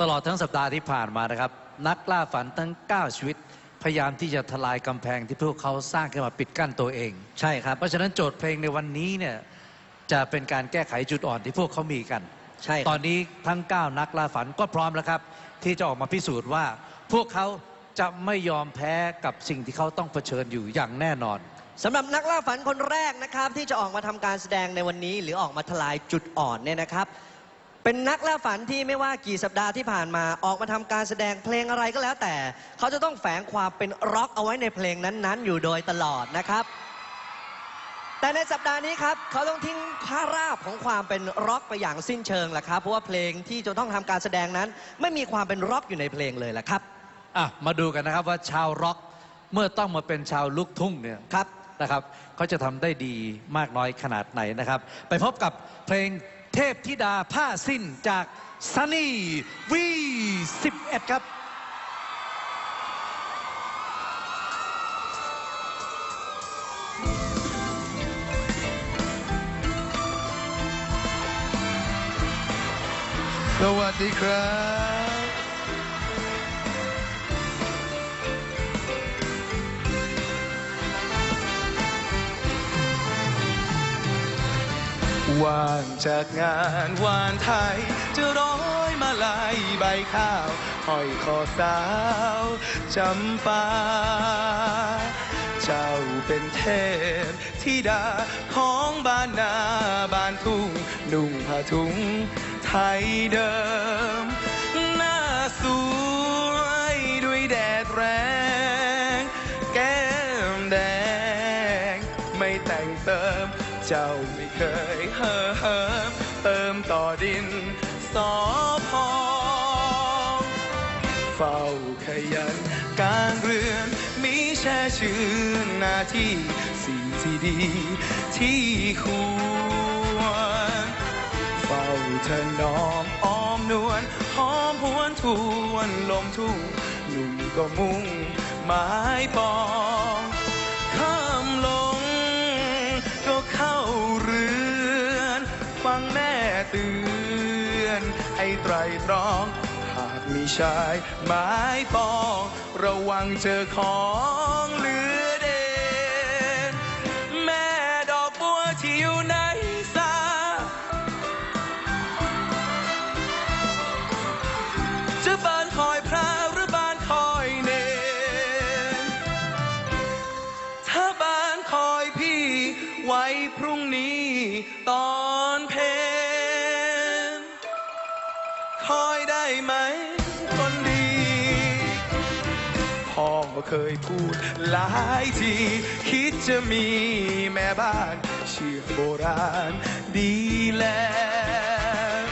ตลอดทั้งสัปดาห์ที่ผ่านมานะครับ นักล่าฝันทั้ง 9 ชีวิต พยายามที่จะทลายกำแพงที่พวกเขาสร้างขึ้นมาปิดกั้นตัวเอง ใช่ครับ เพราะฉะนั้นโจทย์เพลงในวันนี้เนี่ยจะเป็นการแก้ไขจุดอ่อนที่พวกเขามีกัน ใช่ครับ ตอนนี้ทั้ง 9 นักล่าฝันก็พร้อมแล้วครับ ที่จะออกมาพิสูจน์ว่า พวกเขาจะไม่ยอมแพ้กับสิ่งที่เขาต้องเผชิญอยู่อย่างแน่นอน สำหรับนักล่าฝันคนแรกนะครับ ที่จะออกมาทำการแสดงในวันนี้ หรือออกมาทลายจุดอ่อนเนี่ยนะครับ เป็นนักล่าฝันที่ไม่ว่ากี่สัปดาห์ที่ผ่านมาออกมาทำการแสดงเพลงอะไรก็แล้วแต่ เขาจะต้องแฝงความเป็นร็อกเอาไว้ในเพลงนั้นๆ อยู่โดยตลอดนะครับ แต่ในสัปดาห์นี้ครับ เขาต้องทิ้งภาราบของความเป็นร็อกไปอย่างสิ้นเชิงแหละครับเพราะว่าเพลงที่จะต้องทำการแสดงนั้น ไม่มีความเป็นร็อกอยู่ในเพลงเลยแหละครับอะมาดูกันนะครับว่าชาวร็อกเมื่อต้องมาเป็นชาวลูกทุ่งเนี่ยครับนะครับเขาจะทำได้ดีมากน้อยขนาดไหนนะครับ ไปพบกับเพลงเท พธิดาผ้าสิ้นจากซันนี่วีสิบเอ็ดครับสวัสดีครับ ว่างจากงานวานไทย จะร้อยมาลายใบข้าวห้อยคอสาวจำปา เจ้าเป็นเทพธิดาของบ้านนาบ้านทุ่ง นุ่งผ้าถุงไทยเดิม หน้าสวยด้วยแดดแรง เจ้าไม่เคยเห่อเหิมเติมต่อดินสอพองเฝ้าขยันการเรือนมีแช่ชื่นหน้าที่สิ่งที่ดีที่ควรเฝ้าเธอน้อมอ้อมนวลหอมหวนทวนลมทุ่งหนุ่มก็มุ่งหมายปอง ไตรตรอง หากมีชายหมายปอง ระวังเจอของเหลือเด่นแม่ดอกบัวที่อยู่ในสาจะบานคอยพระหรือบานคอยเนรถ้าบานคอยพี่ไว้พรุ่งนี้ตอน พ่อเคยพูดหลายทีคิดจะมีแม่บ้านเชื่อโบราณดีแล้ว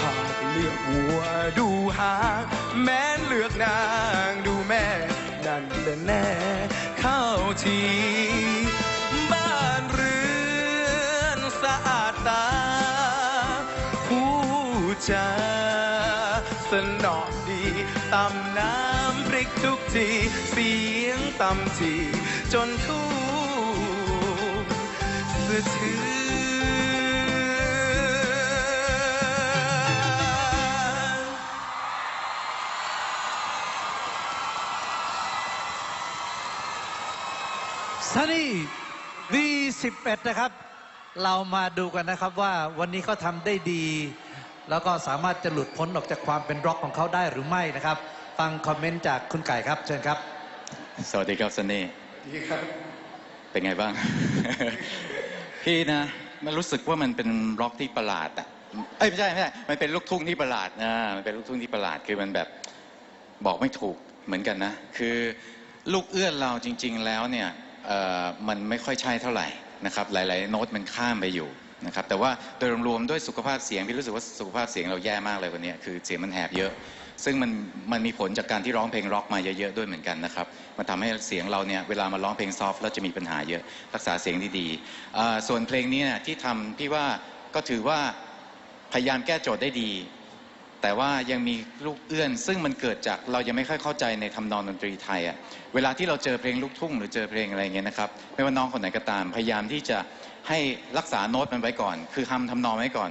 หากเลือกวัวดูหางแม้นเลือกนางดูแม่ นั่นแหละแน่เข้าทีบ้านเรือนสะอาดตาผู้จาสนอดีตำน้ำ พริกทุกที เสียงต่ำทีจนทุกสะเทือนซันนี่ V11 นะครับ เรามาดูกันนะครับว่าวันนี้เขาทำได้ดี แล้วก็สามารถจะหลุดพ้นออกจากความเป็นร็อกของเขาได้หรือไม่นะครับ ฟังคอมเมนต์จากคุณไก่ครับ เชิญครับ สวัสดีครับซันนี่ดีครับ เป็นไงบ้าง พี่นะ มันรู้สึกว่ามันเป็นร็อกที่ประหลาดอะเอ้ยไม่ใช่ไม่ใช่มันเป็นลูกทุ่งที่ประหลาดนะมันเป็นลูกทุ่งที่ประหลาดคือมันแบบบอกไม่ถูกเหมือนกันนะ คือลูกเอื้อนเราจริง ๆ แล้วเนี่ยเอ่อมันไม่ค่อยใช่เท่าไหร่นะครับ หลาย ๆ โน้ตมันข้ามไปอยู่ นะครับแต่ว่าโดยรวมๆด้วยสุขภาพเสียงพี่รู้สึกว่าสุขภาพเสียงเราแย่มากเลยวันนี้คือเสียงมันแหบเยอะ ซึ่งมันมันมีผลจากการที่ร้องเพลงร็อกมาเยอะๆด้วยเหมือนกันนะครับมันทำให้เสียงเราเนี่ยเวลามาร้องเพลงซอฟต์แล้วจะมีปัญหาเยอะรักษาเสียงดีๆส่วนเพลงนี้เนี่ยที่ทำพี่ว่าก็ถือว่าพยายามแก้โจทย์ได้ดี แต่ว่ายังมีลูกเอื้อน ซึ่งมันเกิดจากเรายังไม่ค่อยเข้าใจในทำนองดนตรีไทยอะเวลาที่เราเจอเพลงลูกทุ่งหรือเจอเพลงอะไรเงี้ยนะครับไม่ว่าน้องคนไหนก็ตามพยายามที่จะ ให้รักษาโน้ตมันไว้ก่อน คือทำทำนองไว้ก่อน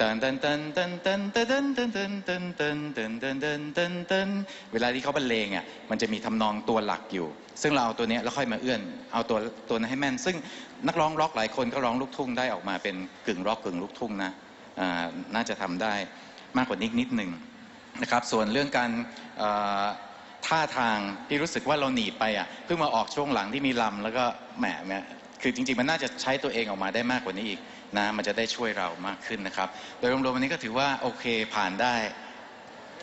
ตันตันตันตันตันตันตันตันตันตันตันตันตันตันตันเวลาที่เขาบรรเลงอะมันจะมีทำนองตัวหลักอยู่ ซึ่งเราเอาตัวนี้แล้วค่อยมาเอื้อน เอาตัวตัวนั้นให้แม่น ซึ่งนักร้องร็อกหลายคนก็ร้องลูกทุ่งได้ออกมาเป็นกึ่งร็อกกึ่งลูกทุ่งนะอ่าน่าจะทำได้มากกว่านิดนิดหนึ่งนะครับ ส่วนเรื่องการท่าทางที่รู้สึกว่าเราหนีไปอะเพิ่งมาออกช่วงหลังที่มีลำแล้วก็แหมแหม คือจริงๆ มันน่าจะใช้ตัวเองออกมาได้มากกว่านี้อีกนะมันจะได้ช่วยเรามากขึ้นนะครับ โดยรวมๆวันนี้ก็ถือว่าโอเคผ่านได้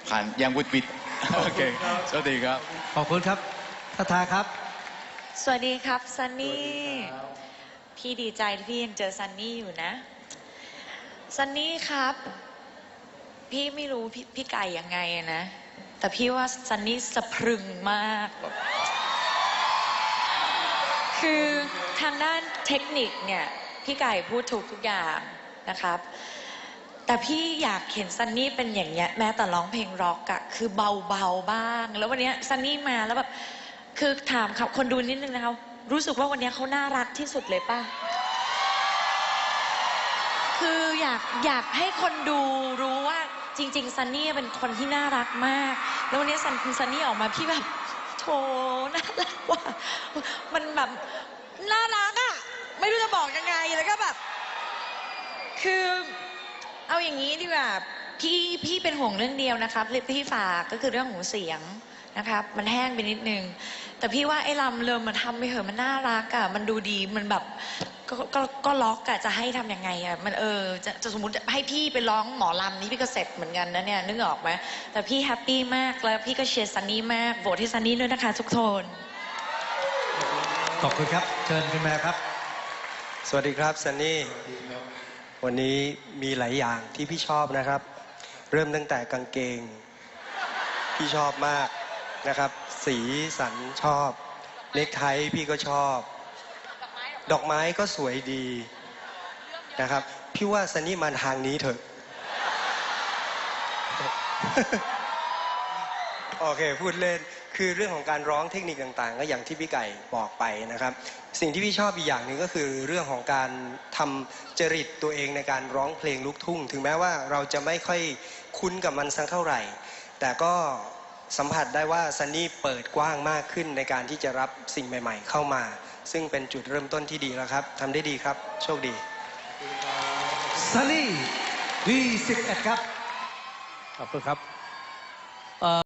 ผ่านยังวุดวิดโอเคสวัสดีครับ ขอบคุณครับทาทาครับ สวัสดีครับซันนี่พี่ดีใจที่พี่ยังเจอซันนี่อยู่นะซันนี่ครับ พี่ไม่รู้พี่พี่ไก่ยังไงอะนะ แต่พี่ว่าซันนี่สะพรึงมาก คือ ทางด้านเทคนิคเนี่ยพี่ไก่พูดถูกทุกอย่างนะครับ แต่พี่อยากเห็นซันนี่เป็นอย่างเงี้ยแม้แต่ร้องเพลงร็อกอะคือเบาๆบ้าง แล้ววันนี้ซันนี่มาแล้วแบบคือถามครับคนดูนิดนึงนะคะรู้สึกว่าวันนี้เขาน่ารักที่สุดเลยป่ะคืออยากอยากให้คนดูรู้ว่าจริง ๆ ซันนี่เป็นคนที่น่ารักมาก แล้ววันนี้ซันซันนี่ออกมาพี่แบบโถน่ารักว่ะมันแบบ น่ารักอะไม่รู้จะบอกยังไงแล้วก็แบบ คือเอาอย่างนี้ดีกว่าพี่พี่เป็นห่วงเรื่องเดียวนะครับที่ฝากก็คือเรื่องของเสียงนะครับ มันแห้งไปนิดนึง แต่พี่ว่าไอ้ลำเริมมันทำไปเถอะมันน่ารักอะมันดูดีมันแบบก็ก็ก็ล็อกอะจะให้ทำยังไงอะมันเออจะจะสมมติให้พี่ไปร้องหมอลำนี่พี่ก็เสร็จเหมือนกันนะเนี่ยนึกออกไหมแต่พี่แฮปปี้มากแล้วพี่ก็เชียร์ซันนี่มากโหวตให้ซันนี่ด้วยนะคะทุกคน ขอบคุณครับ เชิญคุณแม่ครับ สวัสดีครับซันนี่ วันนี้มีหลายอย่างที่พี่ชอบนะครับ เริ่มตั้งแต่กางเกง พี่ชอบมากนะครับ สีสันชอบ เนคไทพี่ก็ชอบ ดอกไม้ก็สวยดีนะครับ พี่ว่าซันนี่มาทางนี้เถอะ โอเค พูดเล่น คือเรื่องของการร้องเทคนิคต่างๆ ก็อย่างที่พี่ไก่บอกไปนะครับ สิ่งที่พี่ชอบอีกอย่างหนึ่งก็คือเรื่องของการทำจริตตัวเองในการร้องเพลงลูกทุ่ง ถึงแม้ว่าเราจะไม่ค่อยคุ้นกับมันสักเท่าไหร่ แต่ก็สัมผัสได้ว่าซันนี่เปิดกว้างมากขึ้นในการที่จะรับสิ่งใหม่ ๆ เข้ามา ซึ่งเป็นจุดเริ่มต้นที่ดีแล้วครับทำได้ดีครับ โชคดีซันนี่ V11 ครับ ขอบคุณครับ